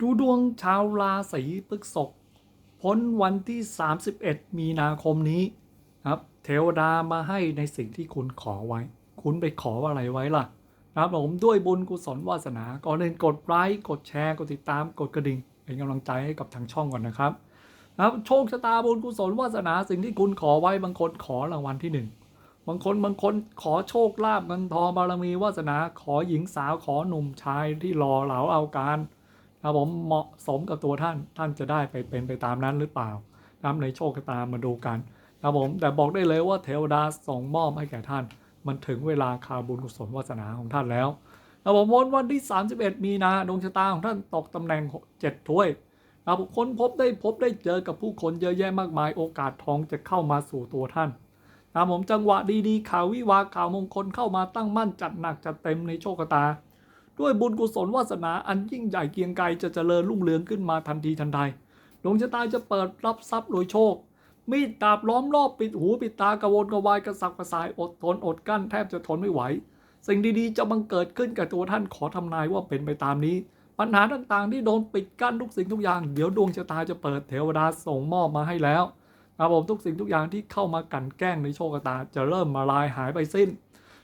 ดูดวงชาวราศีพฤษภพ้นวันที่ 31 มีนาคมนี้ครับ เทวดามาให้ในสิ่งที่คุณขอไว้ คุณไปขออะไรไว้ล่ะนะครับผมด้วยบุญกุศลวาสนาก่อนอื่นกดไลค์กดแชร์กดติดตามกดกระดิ่ง เป็นกำลังใจให้กับทางช่องก่อนนะครับนะครับโชคชะตาบุญกุศลวาสนาสิ่งที่คุณขอไว้บางคนขอรางวัลที่หนึ่งบางคนบางคนขอโชคลาภเงินทองบารมีวาสนาขอหญิงสาวขอหนุ่มชายที่รอเหลาเอาการ นะครับผมเหมาะสมกับตัวท่านท่านจะได้ไปเป็นไปตามนั้นหรือเปล่านะครับในโชคชะตามาดูกันนะครับผมแต่บอกได้เลยว่าเทวดาส่งมอบให้แก่ท่าน มันถึงเวลาคาบุญกุศลวาสนาของท่านแล้วนะครับผมวันวันที่ 31 มีนาดวงชะตาของท่านตกตำแหน่งเจ็ดถ้วยนะครับค้นพบได้พบได้เจอกับผู้คนเยอะแยะมากมายโอกาสทองจะเข้ามาสู่ตัวท่านนะผมจังหวะดีๆข่าววิวาข่าวมงคลเข้ามาตั้งมั่นจัดหนักจัดเต็มในโชคชะตา ด้วยบุญกุศลวาสนาอันยิ่งใหญ่เกียงไกรจะเจริญรุ่งเรืองขึ้นมาทันทีทันใดดวงชะตาจะเปิดรับทรัพย์โดยโชค มีดดาบล้อมรอบปิดหูปิดตากระวนกระวายกระสับกระส่ายอดทนอดกั้นแทบจะทนไม่ไหว สิ่งดีๆ จะบังเกิดขึ้นกับตัวท่านขอทำนายว่าเป็นไปตามนี้ ปัญหาต่างๆ ที่โดนปิดกั้นทุกสิ่งทุกอย่าง เดี๋ยวดวงชะตาจะเปิดเทวดาส่งมอบมาให้แล้วครับผมทุกสิ่งทุกอย่างที่เข้ามากันแกล้งในโชคชะตาจะเริ่มมาลายหายไปสิ้น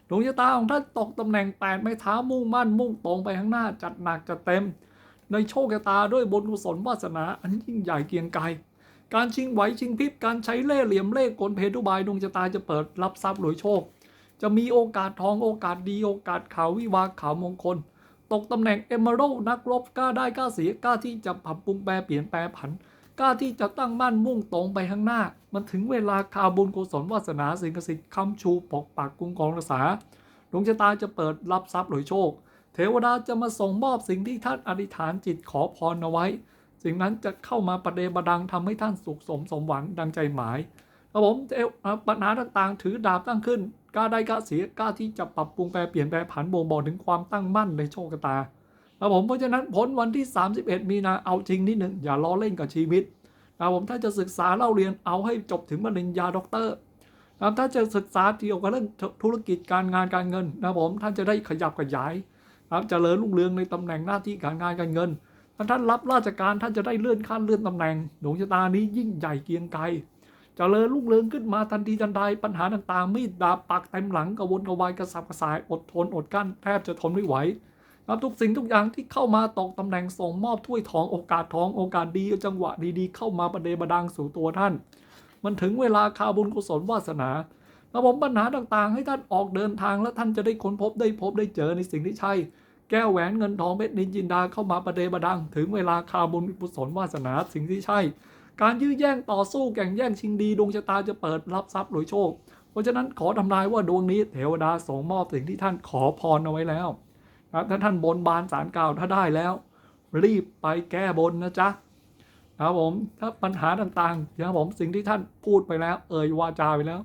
ดวงชะตาของท่านตกตำแหน่งแปดไม้เท้ามุ่งมั่นมุ่งตรงไปข้างหน้าจัดหนักจัดเต็ม ในโชคชะตาด้วยบุญกุศลวาสนา อันยิ่งใหญ่เกียงไกรการชิงไหวชิงพริบการใช้เล่ห์เหลี่ยมเล่ห์กลเพทุบายดวงชะตาจะเปิดรับทรัพย์รวยโชค จะมีโอกาสทองโอกาสดีโอกาสข่าววิวาข่าวมงคล ตกตำแหน่งเอเมอรัลนักรบกล้าได้กล้าเสียกล้าที่จะปรับปรุงแปรเปลี่ยนแปลผัน กล้าที่จะตั้งมั่นมุ่งตรงไปข้างหน้า มันถึงเวลาคาบุญกุศลวาสนาสิ่งศักดิ์สิทธิ์คำชูปกปักกุ้งกองรักษาดวงชะตาจะเปิดรับทรัพย์โดยโชค เทวดาจะมาส่งมอบสิ่งที่ท่านอธิษฐานจิตขอพรเอาไว้ สิ่งนั้นจะเข้ามาประเดประดังทำให้ท่านสุขสมสมหวังดังใจหมายครับผมเอปัญหาต่างๆ ถือดาบตั้งขึ้นกล้าได้กล้าเสียกล้าที่จะปรับปรุงแปรเปลี่ยนแปลผันบ่งบอกถึงความตั้งมั่นในโชคชะตา ครับผมเพราะฉะนั้นผลวันที่ 31 มีนาเอาจริงนิดหนึ่งอย่าล้อเล่นกับชีวิตนะครับผมถ้าจะศึกษาเล่าเรียนเอาให้จบถึงปริญญาด็อกเตอร์นะถ้าจะศึกษาเกี่ยวกับเรื่องธุรกิจการงานการเงินนะผมท่านจะได้ขยับขยายนะครับเจริญรุ่งเรืองในตำแหน่งหน้าที่การงานการเงินถ้าท่านรับราชการท่านจะได้เลื่อนขั้นเลื่อนตำแหน่งดวงชะตานี้ยิ่งใหญ่เกียงไกรเจริญรุ่งเรืองขึ้นมาทันทีทันใดปัญหาต่างๆมีดดาบปักเต็มหลังกระวนกระวายกระสับกระส่ายอดทนอดกั้นแทบจะทนไม่ไหว นะครับทุกสิ่งทุกอย่างที่เข้ามาตกตำแหน่งส่งมอบถ้วยทองโอกาสทองโอกาสดีจังหวะดีๆ เข้ามาประเดประดังสู่ตัวท่าน มันถึงเวลาคาบุญกุศลวาสนาแล้วผมปัญหาต่างๆ ให้ท่านออกเดินทางและท่านจะได้ค้นพบได้พบได้เจอในสิ่งที่ใช่ แก้วแหวนเงินทองเม็ดนินจินดาเข้ามาประเดประดัง ถึงเวลาคาบุญกุศลวาสนาสิ่งที่ใช่ การยื้อแย่งต่อสู้แข่งแย่งชิงดีดวงชะตาจะเปิดรับทรัพย์โดยโชค เพราะฉะนั้นขอทำนายว่าดวงนี้เทวดาส่งมอบสิ่งที่ท่านขอพรเอาไว้แล้ว ถ้าท่านบนบานสารกล่าวถ้าได้แล้ว รีบไปแก้บนนะจ๊ะครับผมถ้าปัญหาต่างๆนะครับผมสิ่งที่ท่านพูดไปแล้ว เอ่ยวาจาไปแล้ว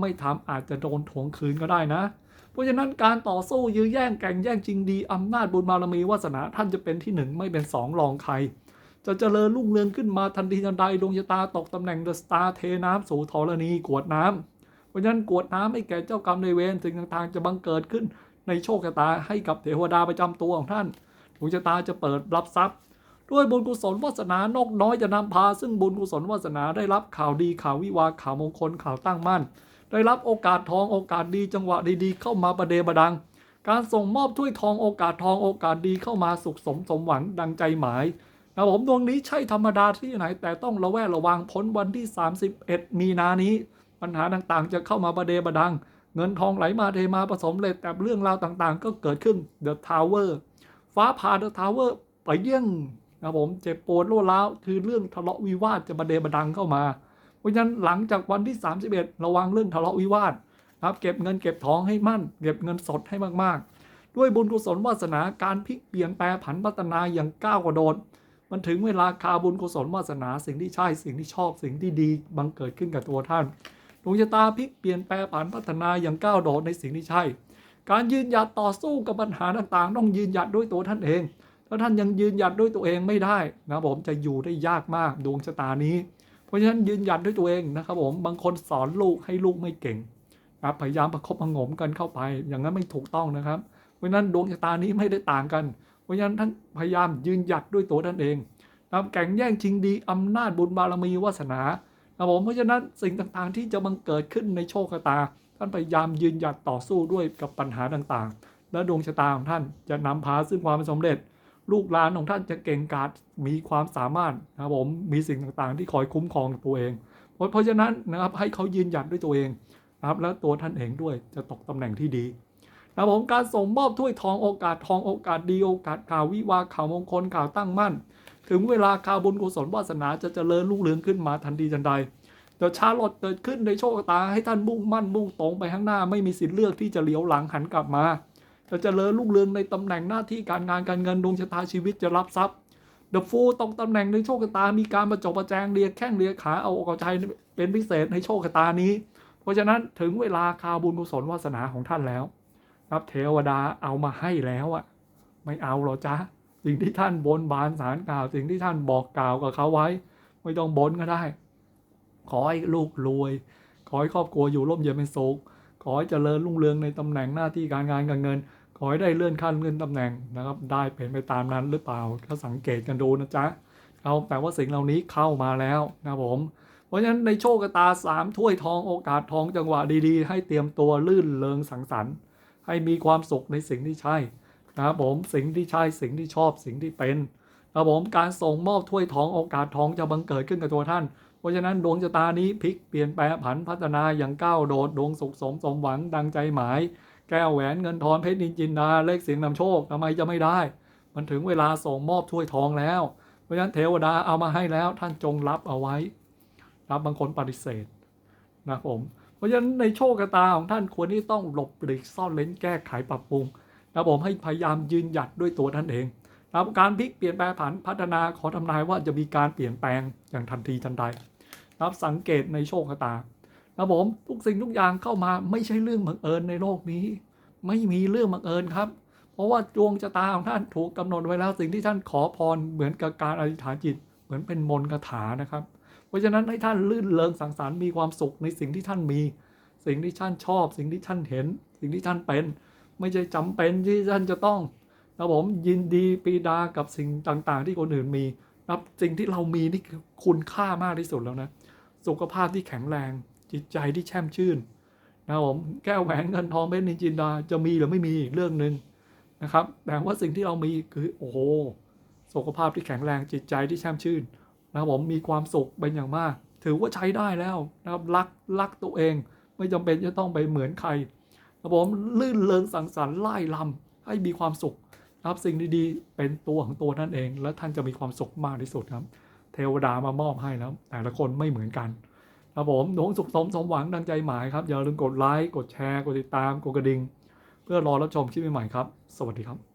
ไม่ทำอาจจะโดนทวงคืนก็ได้นะ เพราะฉะนั้นการต่อสู้ยื้อแย่งแก่งแย่งจริงดีอำนาจบุญบารมีวาสนาท่านจะเป็นที่หนึ่งไม่เป็นสองรองใคร จะเจริญรุ่งเรืองขึ้นมาทันทีทันใดดวงชะตาตกตำแหน่งเดอะสตาร์เทน้ำสู่ธรณีกวดน้ำเพราะฉะนั้นกวดน้ำให้แก่เจ้ากรรมในเวรสิ่งต่างๆ จะบังเกิดขึ้น ในโชคชะตาให้กับเทวดาประจำตัวของท่านดวงชะตาจะเปิดรับทรัพย์ ด้วยบุญกุศลวาสนานกน้อยจะนำพา ซึ่งบุญกุศลวาสนาได้รับข่าวดีข่าววิวาข่าวมงคลข่าวตั้งมั่น ได้รับโอกาสทองโอกาสดีจังหวะดีๆ เข้ามาประเดประดัง การส่งมอบถ้วยทองโอกาสทองโอกาสดีเข้ามาสุขสมสมหวังดังใจหมายนะผมดวงนี้ใช่ธรรมดาที่ไหนแต่ต้องระแวดระวังพ้นวันที่ 31 มีนานี้ ปัญหาต่างๆ จะเข้ามาประเดประดัง เงินทองไหลมาเทมาผสมเลยแต่เรื่องราวต่างๆ ก็เกิดขึ้น The Tower ฟ้าผ่า The Tower ไปเยี่ยงนะผมเจ็บปวดรวร้าวคือเรื่องทะเลาะวิวาทจะประเดประดังเข้ามา เพราะฉะนั้นหลังจากวันที่ 31 ระวังเรื่องทะเลาะวิวาทนะครับเก็บเงินเก็บทองให้มั่น เก็บเงินสดให้มากๆ ด้วยบุญกุศลวาสนาการพลิกเปลี่ยนแปลผันพัฒนาอย่างก้าวกระโดดมันถึงเวลาคาบุญกุศลวาสนาสิ่งที่ใช่สิ่งที่ชอบสิ่งที่ดีบังเกิดขึ้นกับตัวท่าน ดวงชะตาพลิกเปลี่ยนแปลผันพัฒนาอย่างก้าวโดดในสิ่งที่ใช่ การยืนหยัดต่อสู้กับปัญหาต่างๆ ต้องยืนหยัดด้วยตัวท่านเอง ถ้าท่านยังยืนหยัดด้วยตัวเองไม่ได้นะผมจะอยู่ได้ยากมากดวงชะตานี้ เพราะฉะนั้นยืนหยัดด้วยตัวเองนะครับผมบางคนสอนลูกให้ลูกไม่เก่งนะพยายามประคบประงมกันเข้าไป อย่างนั้นไม่ถูกต้องนะครับ เพราะฉะนั้นดวงชะตานี้ไม่ได้ต่างกัน เพราะฉะนั้นท่านพยายามยืนหยัดด้วยตัวท่านเองนะแข่งแย่งชิงดีอำนาจบุญบารมีวาสนา นะครับผมเพราะฉะนั้นสิ่งต่างๆที่จะบังเกิดขึ้นในโชคชะตา ท่านพยายามยืนหยัดต่อสู้ด้วยกับปัญหาต่างๆ และดวงชะตาของท่านจะนำพาซึ่งความสำเร็จ ลูกหลานของท่านจะเก่งกาจมีความสามารถนะครับผมมีสิ่งต่างๆ ที่คอยคุ้มครองตัวเองเพราะฉะนั้นนะครับให้เขายืนหยัดด้วยตัวเองนะครับแล้วตัวท่านเองด้วยจะตกตำแหน่งที่ดีนะครับผมการส่งมอบถ้วยทองโอกาสทองโอกาสดีโอกาสข่าววิวาข่าวมงคลข่าวตั้งมั่น ถึงเวลาข่าบุญกุศลวาสนาจะเจริญรุ่งเรืองขึ้นมาทันทีทันใดแต่ชาลอตเกิดขึ้นในโชคชะตาให้ท่านมุ่งมั่นมุ่งตรงไปข้างหน้าไม่มีสิทธิ์เลือกที่จะเลี้ยวหลังหันกลับมาจะเจริญรุ่งเรืองในตำแหน่งหน้าที่การงานการเงินดวงชะตาชีวิตจะรับทรัพย์เดอะฟูตรงตำแหน่งในโชคชะตา มีการประจบประแจงเรียกแข้งเรียกขาเอาอกเอาใจเป็นพิเศษในโชคชะตานี้ เพราะฉะนั้นถึงเวลาข่าวบุญกุศลวาสนาของท่านแล้วครับเทวดาเอามาให้แล้วอะไม่เอาหรอจ๊ะ สิ่งที่ท่านบนบานสารกล่าว สิ่งที่ท่านบอกกล่าวกับเขาไว้ ไม่ต้องบนก็ได้ ขอให้ลูกรวย ขอให้ครอบครัวอยู่ร่มเย็นเป็นสุขขอให้เจริญรุ่งเรืองในตำแหน่งหน้าที่การงานการเงิน ขอให้ได้เลื่อนขั้นเลื่อนตำแหน่งนะครับ ได้เป็นไปตามนั้นหรือเปล่าก็สังเกตกันดูนะจ๊ะเอาแต่ว่าสิ่งเหล่านี้เข้ามาแล้วนะผม เพราะฉะนั้นในโชคชะตาสามถ้วยทองโอกาสทองจังหวะดีๆ ให้เตรียมตัวลื่นเลงสังสรรค์ ให้มีความสุขในสิ่งที่ใช่ นะครับผมสิ่งที่ใช่สิ่งที่ชอบสิ่งที่เป็นนะครับผมการส่งมอบถ้วยทองโอกาสทองจะบังเกิดขึ้นกับตัวท่าน เพราะฉะนั้นดวงชะตานี้พลิกเปลี่ยนแปลผันพัฒนาอย่างก้าวโดดดวงสุขสมสมหวังดังใจหมาย แก้วแหวนเงินทองเพชรนินจินดาเลขเสียงนำโชคทำไมจะไม่ได้ มันถึงเวลาส่งมอบถ้วยทองแล้ว เพราะฉะนั้นเทวดาเอามาให้แล้วท่านจงรับเอาไว้รับบางคนปฏิเสธนะครับผม เพราะฉะนั้นในโชคชะตาของท่านควรที่ต้องหลบหลีกซ่อนเล้นแก้ไขปรับปรุง นะผมให้พยายามยืนหยัดด้วยตัวท่านเองนะการพลิกเปลี่ยนแปลงผันพัฒนาขอทำนายว่าจะมีการเปลี่ยนแปลงอย่างทันทีทันใดนะสังเกตในโชคชะตานะผมทุกสิ่งทุกอย่างเข้ามาไม่ใช่เรื่องบังเอิญในโลกนี้ ไม่มีเรื่องบังเอิญครับ เพราะว่าดวงชะตาของท่านถูกกำหนดไว้แล้วสิ่งที่ท่านขอพรเหมือนกับการอธิษฐานจิต เหมือนเป็นมนต์คาถานะครับ เพราะฉะนั้นให้ท่านลื่นเลงสังสรรค์มีความสุขในสิ่งที่ท่านมี สิ่งที่ท่านชอบ สิ่งที่ท่านเห็น สิ่งที่ท่านเป็น ไม่ใช่จำเป็นที่ท่านจะต้องนะผมยินดีปีดากับสิ่งต่างๆ ที่คนอื่นมีนะครับสิ่งที่เรามีนี่คือคุณค่ามากที่สุดแล้วนะ สุขภาพที่แข็งแรง จิตใจที่แช่มชื่นนะผมแก้วแหวนเงินทองเพชรนินจินดาจะมีหรือไม่มีอีกเรื่องหนึ่งนะครับ แต่ว่าสิ่งที่เรามีคือโอ้โหสุขภาพที่แข็งแรงจิตใจที่แช่มชื่นนะครับผมมีความสุขเป็นอย่างมาก ถือว่าใช้ได้แล้วนะครับรักรักตัวเอง ไม่จำเป็นจะต้องไปเหมือนใคร ครับผมลื่นเลิงสังสรรค์ไล่ลำให้มีความสุขนะครับสิ่งดีๆ เป็นตัวของตัวท่านเอง และท่านจะมีความสุขมากที่สุดครับ เทวดามามอบให้แล้ว แต่ละคนไม่เหมือนกันครับผมดวงสุขสมสมหวังดังใจหมายครับ อย่าลืมกดไลค์กดแชร์ กดติดตามกดกระดิ่งเพื่อรอรับชมคลิปใหม่ๆครับ สวัสดีครับ